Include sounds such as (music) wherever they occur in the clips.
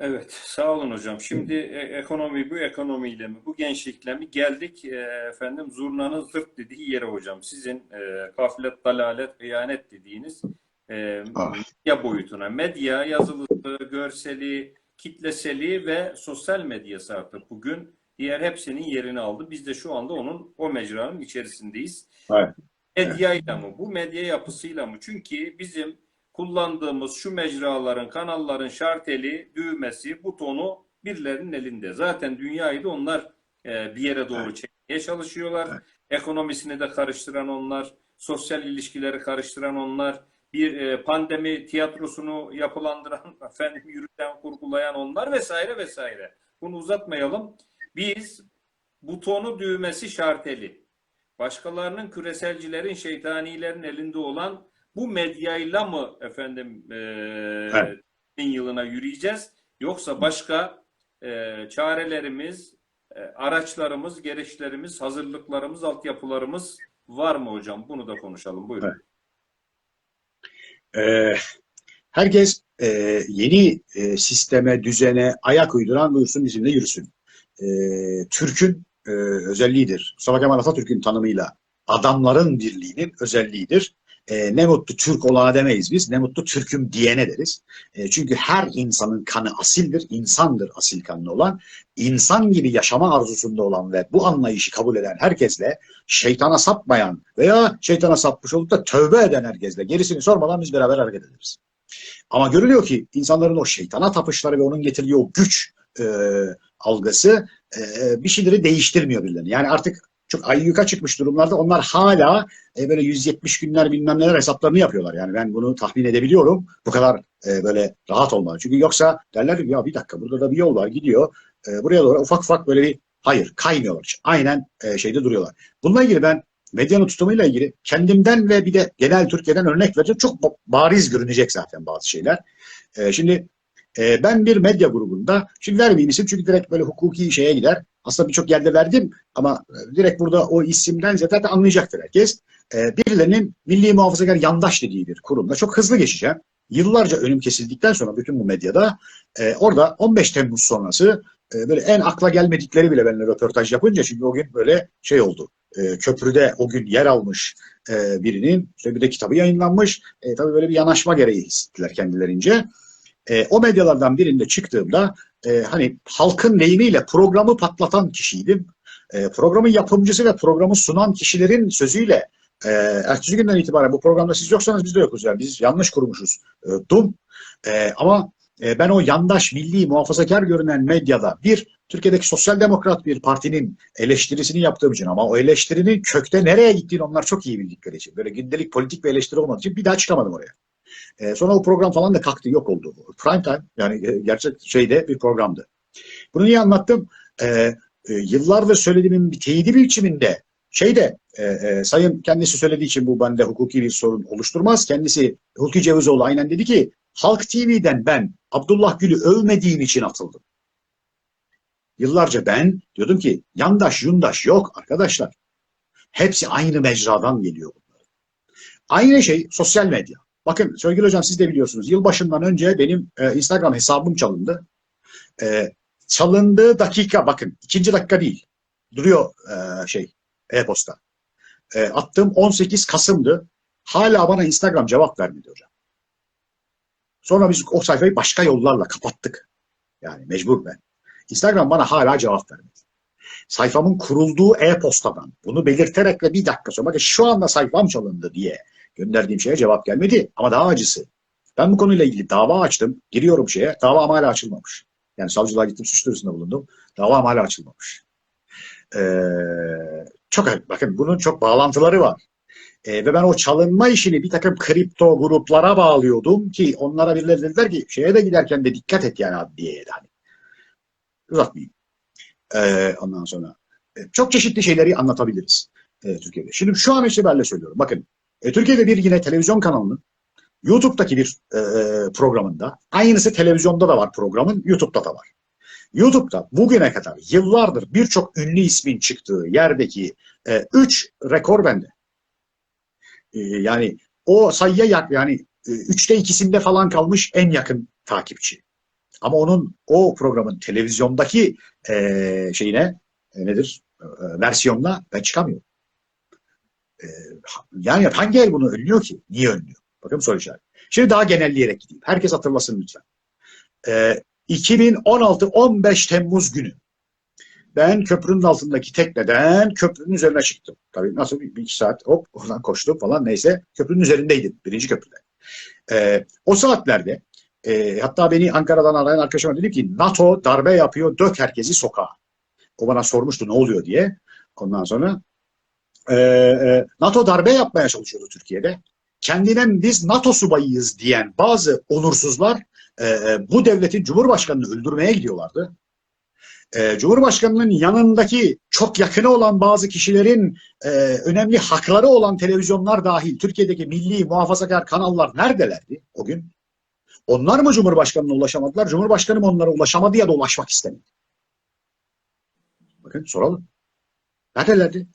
Evet, sağ olun hocam. Şimdi e, ekonomi bu ekonomiyle mi, bu gençlikle mi geldik e, efendim zurnanın zırt dediği yere hocam. Sizin e, gaflet, dalalet, hıyanet dediğiniz e, Ah. medya boyutuna. Medya, yazılısı, görseli, kitleseli ve sosyal medyası artık bugün diğer hepsinin yerini aldı. Biz de şu anda onun o mecranın içerisindeyiz. Evet. Medyayla mı? Bu medya yapısıyla mı? Çünkü bizim kullandığımız şu mecraların, kanalların şarteli, düğmesi, butonu birilerinin elinde. Zaten dünyayı da onlar e, bir yere doğru çekmeye çalışıyorlar. Evet. Ekonomisini de karıştıran onlar, sosyal ilişkileri karıştıran onlar, bir e, pandemi tiyatrosunu yapılandıran, (laughs) efendim yürüten, kurgulayan onlar vesaire vesaire. Bunu uzatmayalım. Biz butonu düğmesi şarteli. Başkalarının küreselcilerin, şeytanilerin elinde olan bu medyayla mı efendim e, Evet. yılına yürüyeceğiz? Yoksa başka e, çarelerimiz, e, araçlarımız, gereçlerimiz, hazırlıklarımız, altyapılarımız var mı hocam? Bunu da konuşalım. Buyurun. Evet. Ee, herkes e, yeni e, sisteme, düzene ayak uyduran buyursun bizimle yürüsün. Ee, Türk'ün e, özelliğidir. Mustafa Kemal Atatürk'ün tanımıyla adamların birliğinin özelliğidir. E, ne mutlu Türk olana demeyiz biz, ne mutlu Türk'üm diyene deriz. E, çünkü her insanın kanı asildir, insandır asil kanlı olan. İnsan gibi yaşama arzusunda olan ve bu anlayışı kabul eden herkesle şeytana sapmayan veya şeytana sapmış olup da tövbe eden herkesle gerisini sormadan biz beraber hareket ederiz. Ama görülüyor ki insanların o şeytana tapışları ve onun getirdiği o güç e, algısı e, bir şeyleri değiştirmiyor birilerini. Yani artık çok ayyuka çıkmış durumlarda onlar hala e, böyle 170 günler bilmem neler hesaplarını yapıyorlar. Yani ben bunu tahmin edebiliyorum. Bu kadar e, böyle rahat olmalı. Çünkü yoksa derler ki ya bir dakika burada da bir yol var gidiyor. E, buraya doğru ufak ufak böyle bir hayır kaymıyorlar. Aynen e, şeyde duruyorlar. Bununla ilgili ben medyanın tutumuyla ilgili kendimden ve bir de genel Türkiye'den örnek vereceğim. Çok ba- bariz görünecek zaten bazı şeyler. E, şimdi e, ben bir medya grubunda, şimdi vermeyeyim isim çünkü direkt böyle hukuki şeye gider. Aslında birçok yerde verdim ama e, direkt burada o isimden zaten anlayacaktır herkes. E, birilerinin milli muhafazakar yandaş dediği bir kurumda çok hızlı geçeceğim. Yıllarca önüm kesildikten sonra bütün bu medyada e, orada 15 Temmuz sonrası böyle en akla gelmedikleri bile benimle röportaj yapınca çünkü o gün böyle şey oldu. Köprüde o gün yer almış birinin işte bir de kitabı yayınlanmış. E, tabii böyle bir yanaşma gereği hissettiler kendilerince. E, o medyalardan birinde çıktığımda e, hani halkın deyimiyle programı patlatan kişiydim. E, programın yapımcısı ve programı sunan kişilerin sözüyle e, ertesi günden itibaren bu programda siz yoksanız biz de yokuz yani biz yanlış kurmuşuz. E, dum. E, ama e, ben o yandaş, milli, muhafazakar görünen medyada bir Türkiye'deki sosyal demokrat bir partinin eleştirisini yaptığım için ama o eleştirinin kökte nereye gittiğini onlar çok iyi bildikleri için. Böyle gündelik politik bir eleştiri olmadığı için bir daha çıkamadım oraya. E, sonra o program falan da kalktı, yok oldu. Prime time yani e, gerçek şeyde bir programdı. Bunu niye anlattım? E, e, yıllardır söylediğimin bir teyidi biçiminde şeyde e, e, sayın kendisi söylediği için bu bende hukuki bir sorun oluşturmaz. Kendisi Hulki Cevizoğlu aynen dedi ki Halk TV'den ben Abdullah Gül'ü övmediğim için atıldım. Yıllarca ben diyordum ki yandaş yundaş yok arkadaşlar. Hepsi aynı mecradan geliyor bunlar. Aynı şey sosyal medya. Bakın sevgili hocam siz de biliyorsunuz yılbaşından önce benim e, Instagram hesabım çalındı. E, çalındığı dakika bakın ikinci dakika değil. Duruyor e, şey e-posta. E, attığım 18 Kasım'dı. Hala bana Instagram cevap vermedi hocam. Sonra biz o sayfayı başka yollarla kapattık. Yani mecbur ben. Instagram bana hala cevap vermedi. Sayfamın kurulduğu e-postadan bunu belirterek ve bir dakika sonra bakın şu anda sayfam çalındı diye gönderdiğim şeye cevap gelmedi. Ama daha acısı. Ben bu konuyla ilgili dava açtım. Giriyorum şeye. Davam hala açılmamış. Yani savcılığa gittim suç duyurusunda bulundum. Davam hala açılmamış. Ee, çok bakın bunun çok bağlantıları var. E, ve ben o çalınma işini bir takım kripto gruplara bağlıyordum ki onlara birileri dediler ki şeye de giderken de dikkat et yani adliyeye de hani. Uzatmayayım. E, ondan sonra e, çok çeşitli şeyleri anlatabiliriz e, Türkiye'de. Şimdi şu an itibariyle söylüyorum. Bakın e, Türkiye'de bir yine televizyon kanalının YouTube'daki bir e, programında aynısı televizyonda da var programın YouTube'da da var. YouTube'da bugüne kadar yıllardır birçok ünlü ismin çıktığı yerdeki 3 rekor bende. E, yani o sayıya yak yani e, üçte ikisinde falan kalmış en yakın takipçi. Ama onun o programın televizyondaki e, şeyine e, nedir? E, versiyonuna ben çıkamıyorum. E, yani hangi el bunu önlüyor ki? Niye önlüyor? Bakın soru işareti. Şimdi daha genelleyerek gideyim. Herkes hatırlasın lütfen. E, 2016-15 Temmuz günü ben köprünün altındaki tekneden köprünün üzerine çıktım. Tabii nasıl bir, bir iki saat hop oradan koştum falan neyse köprünün üzerindeydim. Birinci köprüde. E, o saatlerde e, hatta beni Ankara'dan arayan arkadaşıma dedi ki NATO darbe yapıyor dök herkesi sokağa. O bana sormuştu ne oluyor diye. Ondan sonra e, e, NATO darbe yapmaya çalışıyordu Türkiye'de. Kendine biz NATO subayıyız diyen bazı onursuzlar e, e, bu devletin Cumhurbaşkanı'nı öldürmeye gidiyorlardı. Cumhurbaşkanı'nın yanındaki çok yakını olan bazı kişilerin önemli hakları olan televizyonlar dahil Türkiye'deki milli muhafazakar kanallar neredelerdi o gün? Onlar mı Cumhurbaşkanı'na ulaşamadılar? Cumhurbaşkanı mı onlara ulaşamadı ya da ulaşmak istemedi? Bakın soralım. Neredelerdi?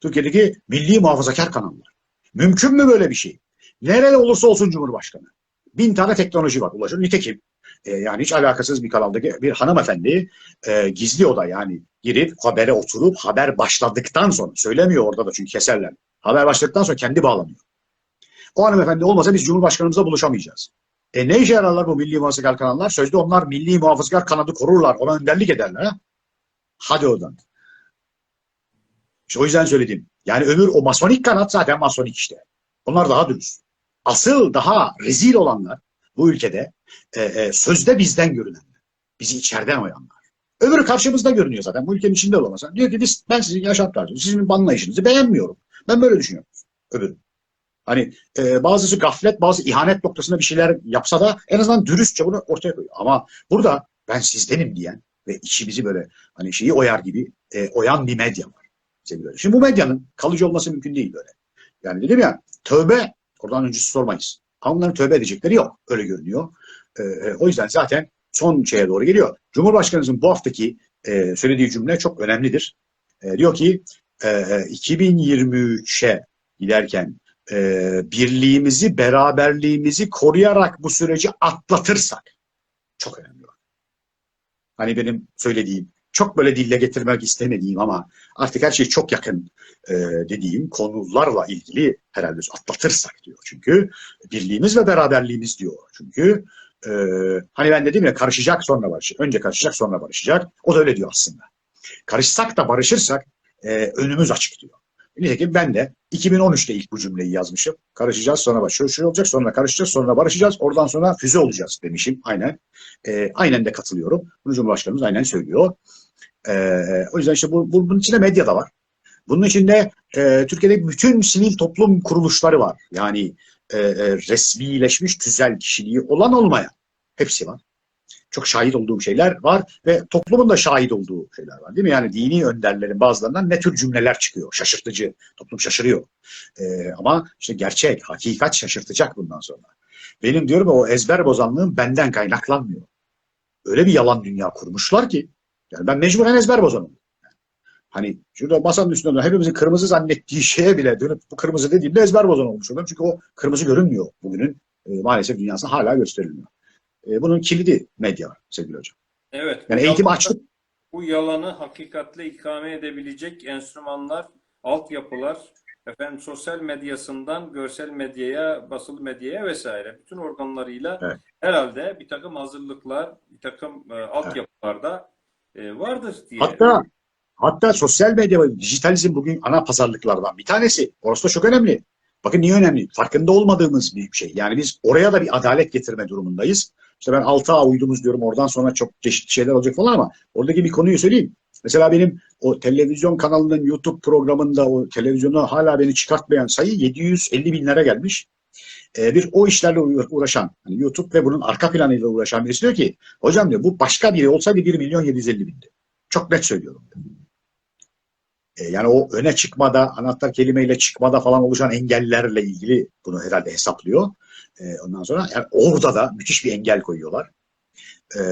Türkiye'deki milli muhafazakar kanallar. Mümkün mü böyle bir şey? Nerede olursa olsun Cumhurbaşkanı. Bin tane teknoloji var ulaşır. Nitekim e, yani hiç alakasız bir kanaldaki bir hanımefendi e, gizli oda yani girip habere oturup haber başladıktan sonra söylemiyor orada da çünkü keserler. Haber başladıktan sonra kendi bağlanıyor. O hanımefendi olmasa biz Cumhurbaşkanımızla buluşamayacağız. E ne işe yararlar bu milli muhafazakar kanallar? Sözde onlar milli muhafazakar kanadı korurlar. Ona önderlik ederler. Ha? Hadi oradan. İşte o yüzden söyledim. Yani öbür o masonik kanat zaten masonik işte. Onlar daha dürüst. Asıl daha rezil olanlar bu ülkede e, e, sözde bizden görünenler. Bizi içeriden oyanlar. Öbürü karşımızda görünüyor zaten. Bu ülkenin içinde olamasa. Diyor ki biz, ben sizin yaşam tarzınızı, sizin banlayışınızı beğenmiyorum. Ben böyle düşünüyorum. Öbürü. Hani e, bazısı gaflet, bazı ihanet noktasında bir şeyler yapsa da en azından dürüstçe bunu ortaya koyuyor. Ama burada ben sizdenim diyen ve içimizi böyle hani şeyi oyar gibi e, oyan bir medya var. Sevgili Şimdi bu medyanın kalıcı olması mümkün değil böyle. Yani dedim ya tövbe oradan öncesi sormayız. Ama tövbe edecekleri yok. Öyle görünüyor. E, e, o yüzden zaten son şeye doğru geliyor. Cumhurbaşkanımızın bu haftaki e, söylediği cümle çok önemlidir. E, diyor ki e, 2023'e giderken e, birliğimizi, beraberliğimizi koruyarak bu süreci atlatırsak çok önemli. Hani benim söylediğim, çok böyle dille getirmek istemediğim ama artık her şey çok yakın e, dediğim konularla ilgili herhalde atlatırsak diyor. Çünkü birliğimiz ve beraberliğimiz diyor. Çünkü e, hani ben dedim ya karışacak sonra barışacak. Önce karışacak sonra barışacak. O da öyle diyor aslında. Karışsak da barışırsak e, önümüz açık diyor. Nitekim ben de 2013'te ilk bu cümleyi yazmışım. Karışacağız sonra barışacağız. Şöyle olacak sonra karışacağız sonra barışacağız. Oradan sonra füze olacağız demişim aynen. E, aynen de katılıyorum. Bunu Cumhurbaşkanımız aynen söylüyor. E, o yüzden işte bu, bu, bunun içinde medya da var. Bunun içinde e, Türkiye'de bütün sivil toplum kuruluşları var. Yani e, e, resmileşmiş tüzel kişiliği olan olmayan. Hepsi var. Çok şahit olduğum şeyler var ve toplumun da şahit olduğu şeyler var değil mi? Yani dini önderlerin bazılarından ne tür cümleler çıkıyor? Şaşırtıcı. Toplum şaşırıyor. E, ama işte gerçek, hakikat şaşırtacak bundan sonra. Benim diyorum o ezber bozanlığım benden kaynaklanmıyor. Öyle bir yalan dünya kurmuşlar ki yani ben mecburen ezber bozanım. Hani şurada masanın üstünde hepimizin kırmızı zannettiği şeye bile dönüp bu kırmızı dediğimde ezber bozan olmuş oluyorum. Çünkü o kırmızı görünmüyor bugünün e, maalesef dünyasında hala gösterilmiyor. E, bunun kilidi medya sevgili hocam. Evet. Yani eğitim açtık. Bu yalanı hakikatle ikame edebilecek enstrümanlar, altyapılar, efendim sosyal medyasından görsel medyaya, basılı medyaya vesaire bütün organlarıyla Evet. herhalde bir takım hazırlıklar, bir takım e, altyapılarda e, vardır diye. Hatta hatta sosyal medya ve dijitalizm bugün ana pazarlıklardan bir tanesi. Orası da çok önemli. Bakın niye önemli? Farkında olmadığımız bir şey. Yani biz oraya da bir adalet getirme durumundayız. İşte ben 6A uydumuz diyorum oradan sonra çok çeşitli şeyler olacak falan ama oradaki bir konuyu söyleyeyim. Mesela benim o televizyon kanalının YouTube programında o televizyonu hala beni çıkartmayan sayı 750 binlere gelmiş. Ee, bir o işlerle uğra- uğraşan, hani YouTube ve bunun arka planıyla uğraşan birisi diyor ki hocam diyor bu başka biri olsaydı 1 milyon 750 bindi. Çok net söylüyorum. E, yani o öne çıkmada, anahtar kelimeyle çıkmada falan oluşan engellerle ilgili bunu herhalde hesaplıyor. E, ondan sonra yani orada da müthiş bir engel koyuyorlar. E,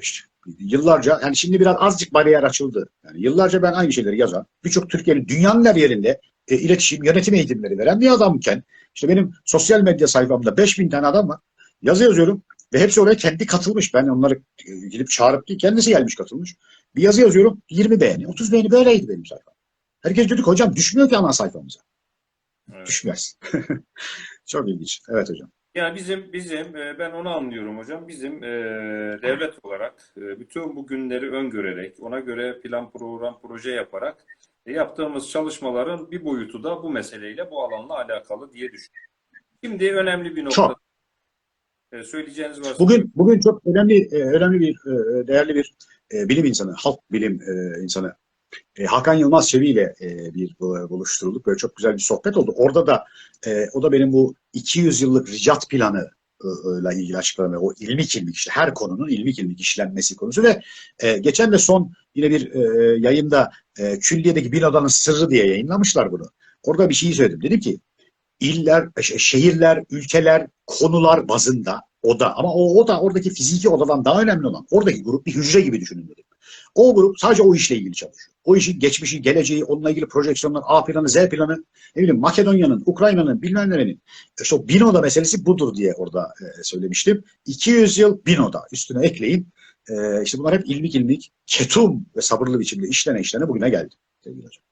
işte yıllarca yani şimdi biraz azıcık bariyer açıldı. Yani yıllarca ben aynı şeyleri yazan, birçok Türkiye'nin dünyanın her yerinde e, iletişim, yönetim eğitimleri veren bir adamken işte benim sosyal medya sayfamda 5000 tane adam var. Yazı yazıyorum. Ve hepsi oraya kendi katılmış. Ben onları e, gidip çağırıp değil, kendisi gelmiş katılmış. Bir yazı yazıyorum 20 beğeni, 30 beğeni böyleydi benim sayfam. Herkes dedi ki hocam düşmüyor ki ana sayfamıza. Evet. Düşmez. (laughs) Çok ilginç. Evet hocam. Yani bizim bizim e, ben onu anlıyorum hocam. Bizim e, devlet olarak e, bütün bu günleri öngörerek, ona göre plan, program, proje yaparak yaptığımız çalışmaların bir boyutu da bu meseleyle, bu alanla alakalı diye düşünüyorum. Şimdi önemli bir nokta. Çok. E, söyleyeceğiniz varsa. Bugün bugün çok önemli e, önemli bir e, değerli bir e, bilim insanı, halk bilim e, insanı e, Hakan Yılmaz Çevi ile e, bir bu- buluşturulduk. Böyle çok güzel bir sohbet oldu. Orada da e, o da benim bu 200 yıllık ricat planı e, ile ilgili açıklama. O ilmik ilmik işte her konunun ilmik ilmik işlenmesi konusu ve e, geçen de son yine bir e, yayında e, külliyedeki bin odanın sırrı diye yayınlamışlar bunu. Orada bir şey söyledim. Dedim ki iller, ş- şehirler, ülkeler, konular bazında oda ama o oda oradaki fiziki odadan daha önemli olan oradaki grup bir hücre gibi düşünün dedim. O grup sadece o işle ilgili çalışıyor. O işin geçmişi, geleceği, onunla ilgili projeksiyonlar, A planı, Z planı, ne bileyim Makedonya'nın, Ukrayna'nın, bilmem nerenin. İşte o bin oda meselesi budur diye orada e, söylemiştim. 200 yıl bin oda üstüne ekleyin. E, işte bunlar hep ilmik ilmik, ketum ve sabırlı biçimde işlene işlene bugüne geldi. Sevgili hocam.